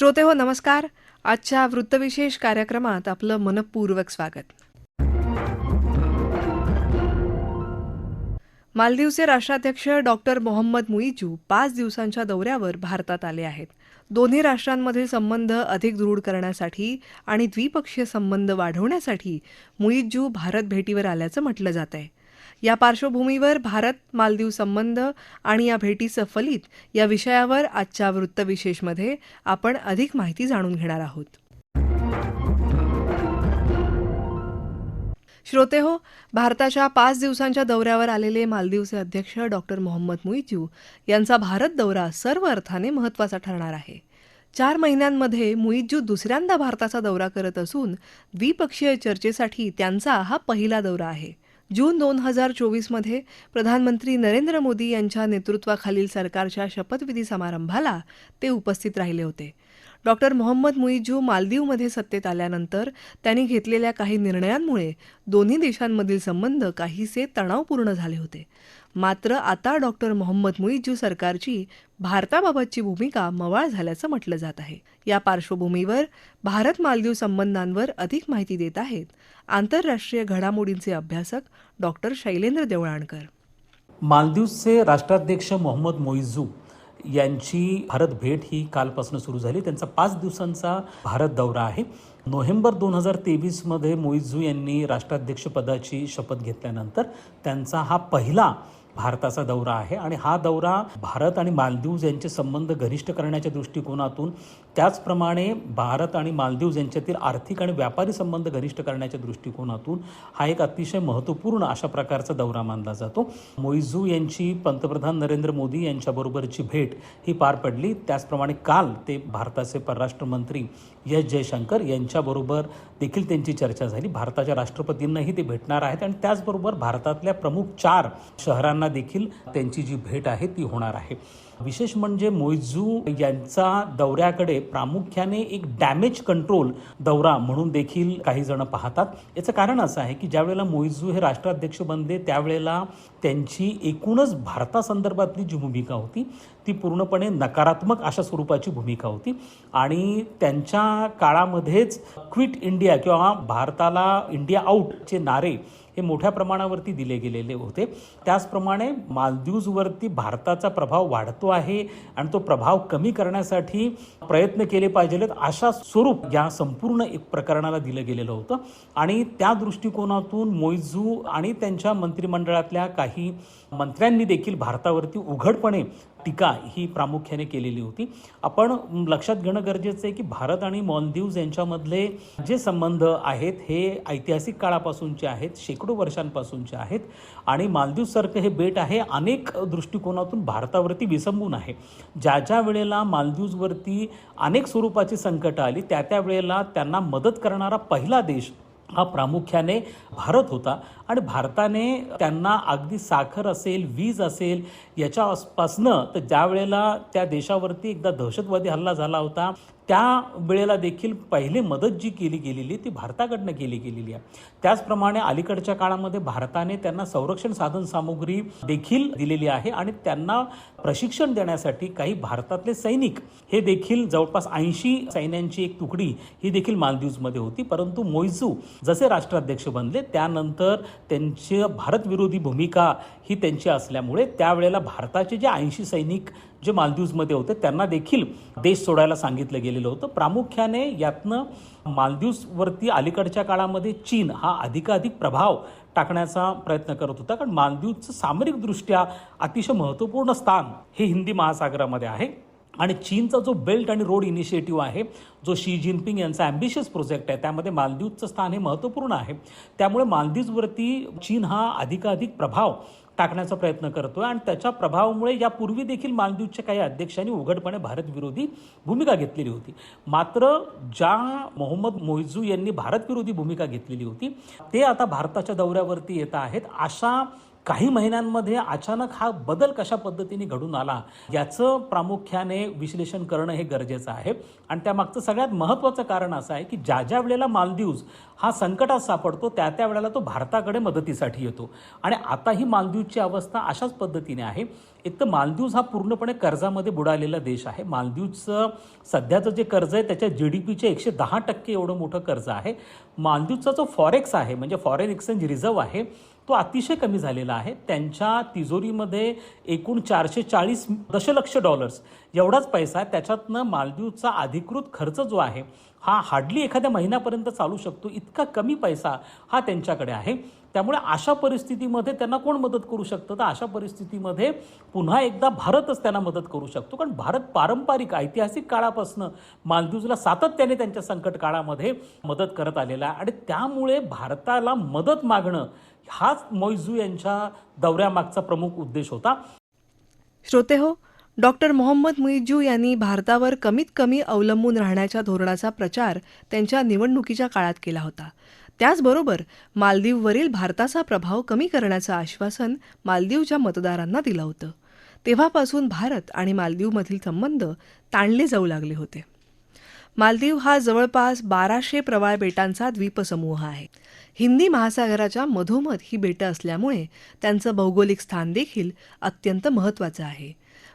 श्रोते हो नमस्कार. आजच्या वृत्तविशेष कार्यक्रमात आपलं मनपूर्वक स्वागत. मालदीवचे राष्ट्राध्यक्ष डॉक्टर मोहम्मद मुईजू पाच दिवसांच्या दौऱ्यावर भारतात आले आहेत. दोन्ही राष्ट्रांमधील संबंध अधिक दृढ करण्यासाठी आणि द्विपक्षीय संबंध वाढवण्यासाठी मुईजू भारत भेटीवर आल्याचं म्हटलं जात आहे या पार्श्वभूमीवर भारत मालदीव संबंध आणि या भेटीचं फलित या विषयावर आजच्या वृत्तविशेषमध्ये आपण अधिक माहिती जाणून घेणार आहोत. श्रोते हो भारताच्या पाच दिवसांच्या दौऱ्यावर आलेले मालदीवचे अध्यक्ष डॉक्टर मोहम्मद मुईजू यांचा भारत दौरा सर्व अर्थाने महत्त्वाचा ठरणार आहे. चार महिन्यांमध्ये मुईजू दुसऱ्यांदा भारताचा दौरा करत असून द्विपक्षीय चर्चेसाठी त्यांचा हा पहिला दौरा आहे. जून दोन हजार चोवीसमध्ये प्रधानमंत्री नरेंद्र मोदी यांच्या नेतृत्वाखालील सरकारच्या शपथविधी समारंभाला ते उपस्थित राहिले होते. डॉक्टर मोहम्मद मुईजू मालदीवमध्ये सत्तेत आल्यानंतर त्यांनी घेतलेल्या काही निर्णयांमुळे दोन्ही देशांमधील संबंध काहीसे तणावपूर्ण झाले होते. मात्र आता डॉक्टर मोहम्मद मुईजू सरकारची भारताबाबतची भूमिका मवाळ झाल्याचं म्हटलं जात आहे. या पार्श्वभूमीवर भारत मालदीव संबंधांवर अधिक माहिती देत आहेत आंतरराष्ट्रीय घडामोडींचे अभ्यासक डॉक्टर शैलेंद्र देवळाणकर. मालदीवचे राष्ट्राध्यक्ष मोहम्मद मोईजू यांची भारत भेट ही कालपासून सुरू झाली. त्यांचा पाच दिवसांचा भारत दौरा आहे. नोव्हेंबर दोन हजार तेवीसमध्ये मोईजू यांनी राष्ट्राध्यक्षपदाची शपथ घेतल्यानंतर त्यांचा हा पहिला भारताचा दौरा आहे. आणि हा दौरा भारत आणि मालदीव यांचे संबंध घनिष्ठ करण्याच्या दृष्टिकोनातून त्याचप्रमाणे भारत आणि मालदीव यांच्यातील आर्थिक आणि व्यापारी संबंध घनिष्ठ करण्याच्या दृष्टिकोनातून हा एक अतिशय महत्त्वपूर्ण अशा प्रकारचा दौरा मानला जातो. मोइझू यांची पंतप्रधान नरेंद्र मोदी यांच्याबरोबरची भेट ही पार पडली. त्याचप्रमाणे काल ते भारताचे परराष्ट्र मंत्री एस जयशंकर यांच्याबरोबर देखील त्यांची चर्चा झाली. भारताच्या राष्ट्रपतींनाही ते भेटणार आहेत आणि त्याचबरोबर भारतातल्या प्रमुख चार शहरांना देखील त्यांची जी भेट आहे ती होणार आहे. विशेष म्हणजे मोइझू यांचा दौऱ्याकडे प्रामुख्याने एक डॅमेज कंट्रोल दौरा म्हणून देखील काही जण पाहतात. याचं कारण असं आहे की ज्यावेळेला मोइझू हे राष्ट्राध्यक्ष बनले त्यावेळेला त्यांची एकूणच भारतासंदर्भातली जी भूमिका होती ती पूर्णपणे नकारात्मक अशा स्वरूपाची भूमिका होती. आणि त्यांच्या काळामध्येच क्विट इंडिया किंवा भारताला इंडिया आऊटचे नारे हे मोठ्या प्रमाणावरती दिले गेलेले होते. त्याचप्रमाणे मालदीव्जवरती भारताचा प्रभाव वाढतो आहे आणि तो प्रभाव कमी करण्यासाठी प्रयत्न केले पाहिजेत अशा स्वरूप या संपूर्ण एक प्रकरणाला दिलं गेलेलं होतं. आणि त्या दृष्टिकोनातून मोइझू आणि त्यांच्या मंत्रिमंडळातल्या काही मंत्र्यांनी देखील भारतावरती उघडपणे टीका ही प्रामुख्याने केलेली होती. आपण लक्षात घेणं गरजेचं आहे की भारत आणि मॉलदीव्ज यांच्यामधले जे संबंध आहेत हे ऐतिहासिक काळापासूनचे आहेत शेकडो वर्षांपासूनचे आहेत आणि मालदीवसारखं हे बेट आहे अनेक दृष्टिकोनातून भारतावरती विसंबून आहे. ज्या ज्या वेळेला मालदीव्जवरती अनेक स्वरूपाची संकटं आली त्या त्या वेळेला त्यांना मदत करणारा पहिला देश हा प्रामुख्याने भारत होता. आणि भारताने त्यांना अगदी साखर असेल वीज असेल याच्या आसपासनं तर ज्या वेळेला त्या देशावरती एकदा दहशतवादी हल्ला झाला होता त्या वेळेला देखील पहिले मदत जी केली गेलेली ती भारताकडनं केली गेलेली आहे. त्याचप्रमाणे अलीकडच्या काळामध्ये भारताने त्यांना संरक्षण साधन सामुग्री देखील दिलेली आहे आणि त्यांना प्रशिक्षण देण्यासाठी काही भारतातले सैनिक हे देखील जवळपास ऐंशी सैन्यांची एक तुकडी ही देखील मालदीव्जमध्ये होती. परंतु मोइझू जसे राष्ट्राध्यक्ष बनले त्यानंतर त्यांची भारतविरोधी भूमिका ही त्यांची असल्यामुळे त्यावेळेला भारताचे जे ऐंशी सैनिक जे मालदीव्जमध्ये होते त्यांना देखील देश सोडायला सांगितलं गेलेलं होतं. प्रामुख्याने यातनं मालदीव्सवरती अलीकडच्या काळामध्ये चीन हा अधिकाधिक प्रभाव टाकण्याचा प्रयत्न करत होता. कारण मालदीवचं सामरिकदृष्ट्या अतिशय महत्त्वपूर्ण स्थान हे हिंदी महासागरामध्ये आहे. आणि चीनचा जो बेल्ट आणि रोड इनिशिएटिव्ह आहे जो शी जिनपिंग यांचा ॲम्बिशियस प्रोजेक्ट आहे त्यामध्ये मालदीवचं स्थान हे महत्त्वपूर्ण आहे. त्यामुळे मालदीववरती चीन हा अधिकाधिक प्रभाव टाकण्याचा प्रयत्न करतोय आणि त्याच्या प्रभावामुळे यापूर्वी देखील मालदीवच्या काही अध्यक्षांनी उघडपणे भारतविरोधी भूमिका घेतलेली होती. मात्र ज्या मोहम्मद मोहिजू यांनी भारतविरोधी भूमिका घेतलेली होती ते आता भारताच्या दौऱ्यावरती येत आहेत. अशा काही महिन्यांमध्ये अचानक हा बदल कशा पद्धतीने घडून आला याचं प्रामुख्याने विश्लेषण करणं हे गरजेचं आहे. आणि त्यामागचं सगळ्यात महत्त्वाचं कारण असं आहे की ज्या ज्या वेळेला मालदीव्ज हा संकटात सापडतो त्या त्या वेळेला तो भारताकडे मदतीसाठी येतो. आणि आता ही मालदीवची अवस्था अशाच पद्धतीने आहे. एक तर मालदीव्ज हा पूर्णपणे कर्जामध्ये बुडालेला देश आहे. मालदीवचं सध्याचं जे कर्ज आहे त्याच्या जी डी पीचे एकशे दहा टक्के एवढं मोठं कर्ज आहे. मालदीवचा जो फॉरेक्स आहे म्हणजे फॉरेन एक्सचेंज रिझर्व्ह आहे तो अतिशय कमी झालेला आहे. त्यांच्या तिजोरीमध्ये एकूण चारशे चाळीस दशलक्ष डॉलर्स एवढाच पैसा आहे. त्याच्यातनं मालदीवचा अधिकृत खर्च जो आहे हा हार्डली एखाद्या महिन्यापर्यंत चालू शकतो. इतका कमी पैसा हा त्यांच्याकडे आहे. त्यामुळे अशा परिस्थितीमध्ये त्यांना कोण मदत करू शकतं? तर अशा परिस्थितीमध्ये पुन्हा एकदा भारतच त्यांना मदत करू शकतो. कारण भारत पारंपरिक ऐतिहासिक काळापासून मालदीवला सातत्याने त्यांच्या संकट काळामध्ये मदत करत आलेला आहे. आणि त्यामुळे भारताला मदत मागणं हाच मोइजू यांच्या दौऱ्यामागचा प्रमुख उद्देश होता. श्रोते हो डॉक्टर मोहम्मद मुईजू यांनी भारतावर कमीत कमी अवलंबून राहण्याच्या धोरणाचा प्रचार त्यांच्या निवडणुकीच्या काळात केला होता. त्याचबरोबर मालदीववरील भारताचा प्रभाव कमी करण्याचं आश्वासन मालदीवच्या मतदारांना दिलं होतं. तेव्हापासून भारत आणि मालदीवमधील संबंध ताणले जाऊ लागले होते. मालदीव हा जवळपास बाराशे प्रवाळ बेटांचा द्वीपसमूह आहे. हिंदी महासागराच्या मधोमध ही बेटं असल्यामुळे त्यांचं भौगोलिक स्थान देखील अत्यंत महत्त्वाचं आहे.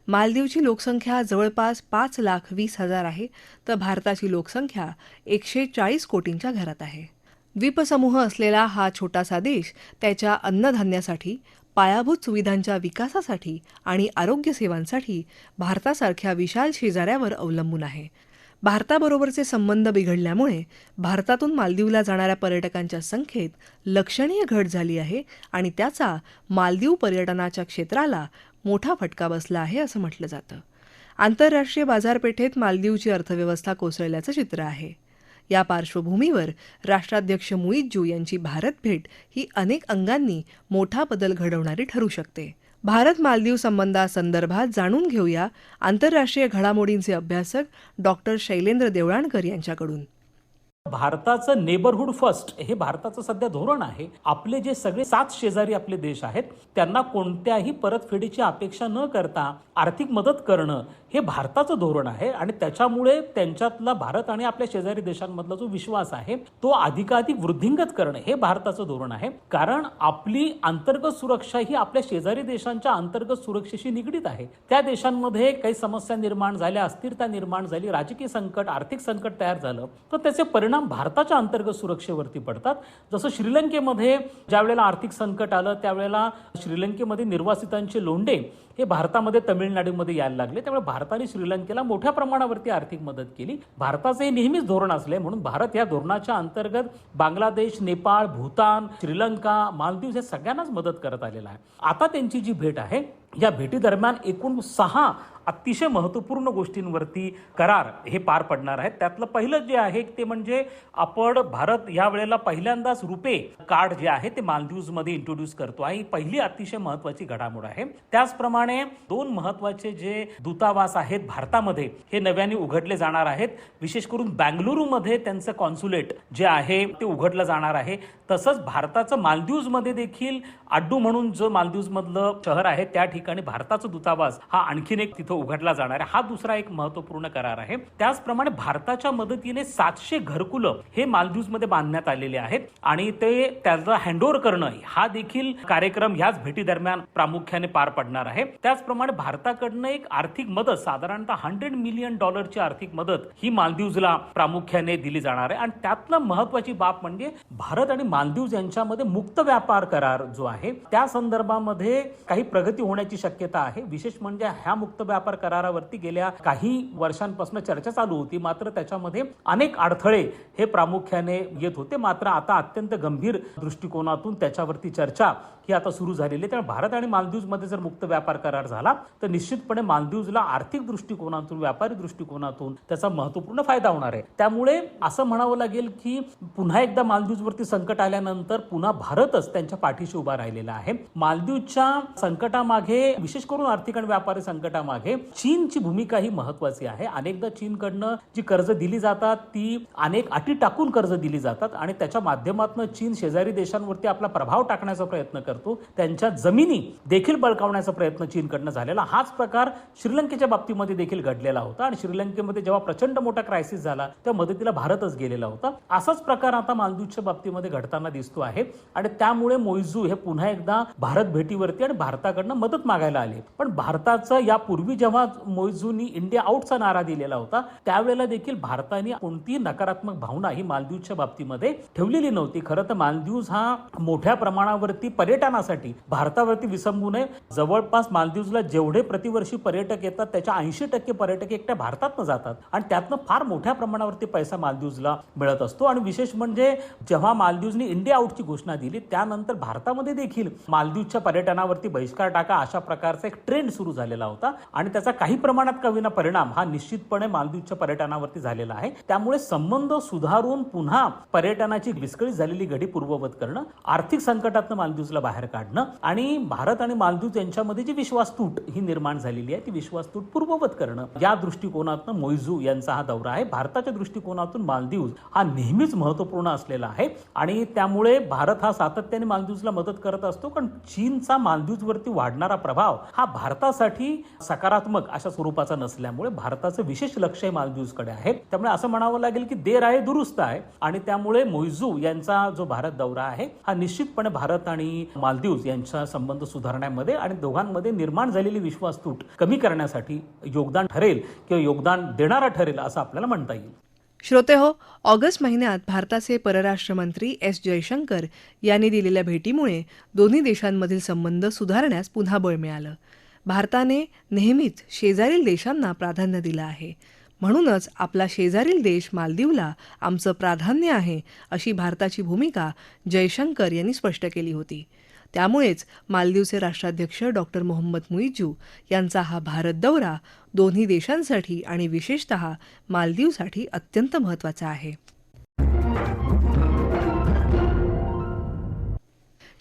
मालदीवची लोकसंख्या जवळपास पाच लाख वीस हजार आहे तर भारताची लोकसंख्या एकशे चाळीस कोटींच्या घरात आहे. द्वीपसमूह असलेला हा छोटासा देश त्याच्या अन्नधान्यासाठी पायाभूत सुविधांच्या विकासासाठी आणि आरोग्य सेवांसाठी भारतासारख्या विशाल शेजाऱ्यावर अवलंबून आहे. भारताबरोबरचे संबंध बिघडल्यामुळे भारतातून मालदीवला जाणाऱ्या पर्यटकांच्या संख्येत लक्षणीय घट झाली आहे आणि त्याचा मालदीव पर्यटनाच्या क्षेत्राला मोठा फटका बसला आहे असं म्हटलं जातं. आंतरराष्ट्रीय बाजारपेठेत मालदीवची अर्थव्यवस्था कोसळल्याचं चित्र आहे. या पार्श्वभूमीवर राष्ट्राध्यक्ष मुईज्जू यांची भारत भेट ही अनेक अंगांनी मोठा बदल घडवणारी ठरू शकते. भारत मालदीव संबंधासंदर्भात जाणून घेऊया आंतरराष्ट्रीय घडामोडींचे अभ्यासक डॉक्टर शैलेंद्र देवळाणकर यांच्याकडून. भारताचं नेबरहुड फर्स्ट हे भारताचं सध्या धोरण आहे. आपले जे सगळे सात शेजारी आपले देश आहेत त्यांना कोणत्याही परतफेडीची अपेक्षा न करता आर्थिक मदत करणं हे भारताचं धोरण आहे आणि त्याच्यामुळे त्यांच्यातला भारत आणि आपल्या शेजारी देशांमधला जो विश्वास आहे तो अधिकाधिक वृद्धिंगत करणं हे भारताचं धोरण आहे. कारण आपली अंतर्गत सुरक्षा ही आपल्या शेजारी देशांच्या अंतर्गत सुरक्षेशी निगडीत आहे. त्या देशांमध्ये काही समस्या निर्माण झाल्या अस्थिरता निर्माण झाली राजकीय संकट आर्थिक संकट तयार झालं तर त्याचे परिणाम भारताच्या अंतर्गत सुरक्षेवरती पडतात. जसं श्रीलंकेमध्ये ज्यावेळेला आर्थिक संकट आलं त्यावेळेला श्रीलंकेमध्ये निर्वासितांचे लोंढे हे भारतामध्ये तमिळनाडूमध्ये यायला लागले. त्यामुळे भारताने श्रीलंकेला मोठ्या प्रमाणावरती आर्थिक मदत केली. भारताचं हे नेहमीच धोरण असले म्हणून भारत या धोरणाच्या अंतर्गत बांगलादेश नेपाळ भूतान श्रीलंका मालदीव हे सगळ्यांनाच मदत करत आलेला आहे. आता त्यांची जी भेट आहे या भेटीदरम्यान एकूण सहा अतिशय महत्त्वपूर्ण गोष्टींवरती करार हे पार पडणार आहेत. त्यातलं पहिलं जे आहे ते म्हणजे आपण भारत या वेळेला पहिल्यांदाच रुपे कार्ड जे आहे ते मालदीव्समध्ये इंट्रोड्यूस करतो. आहे ही पहिली अतिशय महत्त्वाची घडामोड आहे. त्याचप्रमाणे दोन महत्त्वाचे जे दूतावास आहेत भारतामध्ये हे नव्याने उघडले जाणार आहेत. विशेष करून बँगलुरूमध्ये त्यांचं कॉन्सुलेट जे आहे ते उघडलं जाणार आहे. तसंच भारताचं मालदीव्समध्ये देखील अड्डू म्हणून जो मालदीव्समधलं शहर आहे त्या ठिकाणी भारताचा दूतावास हा आणखीन एक तिथं उघडला जाणार आहे. हा दुसरा एक महत्त्वपूर्ण करार आहे. त्याचप्रमाणे भारताच्या मदतीने सातशे घरकुलं हे मालदीव्समध्ये बांधण्यात आलेले आहेत आणि ते त्याचा हँडओव्हर करणं हा देखील कार्यक्रम ह्याच भेटी दरम्यान प्रामुख्याने पार पडणार आहे. त्याचप्रमाणे भारताकडनं एक आर्थिक मदत साधारणतः हंड्रेड मिलियन डॉलरची आर्थिक मदत ही मालदीवला प्रामुख्याने दिली जाणार आहे. आणि त्यातलं महत्वाची बाब म्हणजे भारत आणि मालदीव यांच्यामध्ये मुक्त व्यापार करार जो आहे त्या संदर्भामध्ये काही प्रगती होण्याची शक्यता आहे. विशेष म्हणजे ह्या मुक्त व्यापार करारावरती गेल्या काही वर्षांपासून चर्चा चालू होती. मात्र त्याच्यामध्ये अनेक अडथळे हे प्रामुख्याने येत होते. मात्र आता अत्यंत गंभीर दृष्टिकोनातून त्याच्यावरती चर्चा ही आता सुरू झालेली आहे. त्यामुळे भारत आणि मालदीवमध्ये जर मुक्त व्यापार करार झाला तर निश्चितपणे मालदीवला आर्थिक दृष्टिकोनातून व्यापारी दृष्टिकोनातून त्याचा महत्त्वपूर्ण फायदा होणार आहे. त्यामुळे असं म्हणावं लागेल की पुन्हा एकदा मालदीवजवरती संकट आल्यानंतर पुन्हा भारतच त्यांच्या पाठीशी उभा राहिलेला आहे. मालदीवच्या संकटामागे विशेष करून आर्थिक आणि व्यापारी संकटामागे चीनची भूमिका ही महत्वाची आहे. अनेकदा चीनकडनं जी कर्ज दिली जातात ती अनेक अटी टाकून कर्ज दिली जातात आणि त्याच्या माध्यमातून चीन शेजारी देशांवरती आपला प्रभाव टाकण्याचा प्रयत्न करतो. त्यांच्या जमिनी देखील बळकावण्याचा प्रयत्न चीनकडनं झालेला. हाच प्रकार श्रीलंकेच्या बाबतीमध्ये देखील घडलेला होता आणि श्रीलंकेमध्ये जेव्हा प्रचंड मोठा क्रायसिस झाला तेव्हा मदतीला भारतच गेलेला होता. असाच प्रकार आता मालदीवच्या बाबतीमध्ये घडताना दिसतो आहे. आणि त्यामुळे मोइजू हे पुन्हा एकदा भारत भेटीवरती आणि भारताकडनं मदत मागायला आले. पण भारताचं यापूर्वी जेव्हा मोइजूनी इंडिया आउटचा नारा दिलेला होता त्यावेळेला देखील भारताने कोणतीही नकारात्मक भावना ही मालदीवच्या बाबतीमध्ये ठेवलेली नव्हती. खरं तर मालदीव्स हा मोठ्या प्रमाणावरती पर्यटनासाठी भारतावरती विसंबू नये जवळपास मालदीवला जेवढे प्रतिवर्षी पर्यटक येतात त्याच्या ऐंशी टक्के पर्यटक एकट्या भारतातनं जातात आणि त्यातनं फार मोठ्या प्रमाणावरती पैसा मालदीवला मिळत असतो. आणि विशेष म्हणजे जेव्हा मालदीवनी इंडिया आउटची घोषणा दिली त्यानंतर भारतामध्ये देखील मालदीवच्या पर्यटनावरती बहिष्कार टाका अशा प्रकारचा एक ट्रेंड सुरू झालेला होता. आणि त्याचा काही प्रमाणात कवीना परिणाम हा निश्चितपणे मालदीवच्या पर्यटनावरती झालेला आहे. त्यामुळे संबंध सुधारून पुन्हा पर्यटनाची विस्कळीत झालेली घडी पूर्ववत करणं आर्थिक संकटातनं मालदीवला बाहेर काढणं आणि भारत आणि मालदीव यांच्यामध्ये जी विश्वासतूट ही निर्माण झालेली आहे ती विश्वासतूट पूर्ववत करणं. या दृष्टिकोनातून मोइजू यांचा हा दौरा आहे. भारताच्या दृष्टिकोनातून मालदीव हा नेहमीच महत्त्वपूर्ण असलेला आहे. आणि त्यामुळे भारत हा सातत्याने मालदीवला मदत करत असतो पण चीनचा मालदीववरती वाढणारा प्रभाव हा भारतासाठी सकारात्मक अशा स्वरूपाचा नसल्यामुळे भारताचं विशेष लक्ष हे मालदीवकडे आहे. त्यामुळे असं म्हणावं लागेल की देर आहे दुरुस्त आहे आणि त्यामुळे मोइजू यांचा जो भारत दौरा आहे हा निश्चितपणे भारत आणि मालदीव यांचा संबंध सुधारण्यामध्ये आणि दोघांमध्ये निर्माण झालेली विश्वास तूट कमी करण्यासाठी योगदान ठरेल किंवा योगदान देणारा ठरेल असं आपल्याला म्हणता येईल. श्रोते हो ऑगस्ट महिन्यात भारताचे परराष्ट्र मंत्री एस जयशंकर यांनी दिलेल्या भेटीमुळे दोन्ही देशांमधील संबंध सुधारण्यास पुन्हा बळ मिळालं. भारताने नेहमीच शेजारील देशांना प्राधान्य दिलं आहे. म्हणूनच आपला शेजारील देश मालदीवला आमचं प्राधान्य आहे अशी भारताची भूमिका जयशंकर यांनी स्पष्ट केली होती. त्यामुळेच मालदीवचे राष्ट्राध्यक्ष डॉक्टर मोहम्मद मुईजू यांचा हा भारत दौरा दोन्ही देशांसाठी आणि विशेषतः मालदीवसाठी अत्यंत महत्त्वाचा आहे.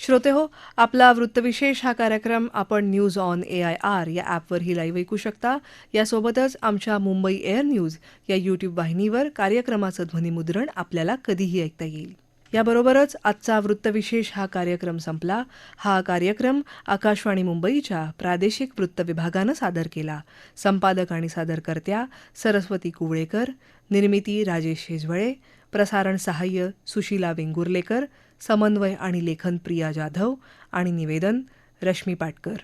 श्रोते हो आपला वृत्तविशेष हा कार्यक्रम आपण news on A I R या ॲपवरही लाईव्ह ऐकू शकता. यासोबतच आमच्या मुंबई एअर न्यूज या यूट्यूब वाहिनीवर कार्यक्रमाचं ध्वनिमुद्रण आपल्याला कधीही ऐकता येईल. याबरोबरच आजचा वृत्तविशेष हा कार्यक्रम संपला. हा कार्यक्रम आकाशवाणी मुंबईच्या प्रादेशिक वृत्त विभागानं सादर केला. संपादक आणि सादरकर्त्या सरस्वती कुवळेकर निर्मिती राजेश शेजवळे प्रसारण सहाय्य सुशीला वेंगुर्लेकर समन्वय आणि लेखन प्रिया जाधव आणि निवेदन रश्मी पाटकर.